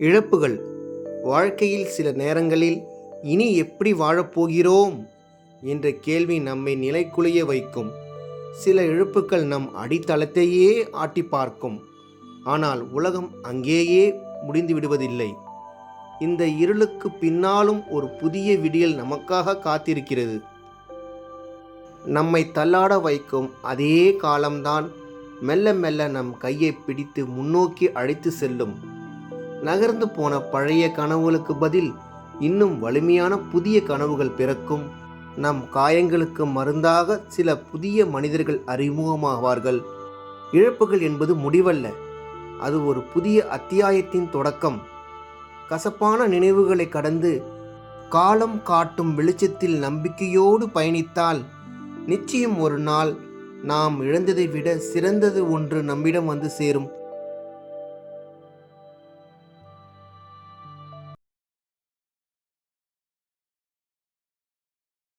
இழப்புகள். வாழ்க்கையில் சில நேரங்களில் இனி எப்படி வாழப்போகிறோம் என்ற கேள்வி நம்மை நிலைக்குலைய வைக்கும். சில இழப்புகள் நம் அடித்தளத்தையே ஆட்டி பார்க்கும். ஆனால் உலகம் அங்கேயே முடிந்து விடுவதில்லை. இந்த இருளுக்கு பின்னாலும் ஒரு புதிய விடியல் நமக்காக காத்திருக்கிறது. நம்மை தள்ளாட வைக்கும் அதே காலம்தான் மெல்ல மெல்ல நம் கையை பிடித்து முன்னோக்கி அழைத்து செல்லும். நகர்ந்து போன பழைய கனவுகளுக்கு பதில் இன்னும் வலிமையான புதிய கனவுகள் பிறக்கும். நம் காயங்களுக்கு மருந்தாக சில புதிய மனிதர்கள் அறிமுகமாவார்கள். இழப்புகள் என்பது முடிவல்ல. அது ஒரு புதிய அத்தியாயத்தின் தொடக்கம். கசப்பான நினைவுகளை கடந்து காலம் காட்டும் வெளிச்சத்தில் நம்பிக்கையோடு பயணித்தால் நிச்சயம் ஒரு நாள் நாம் இழந்ததை விட சிறந்தது ஒன்று நம்மிடம் வந்து சேரும்.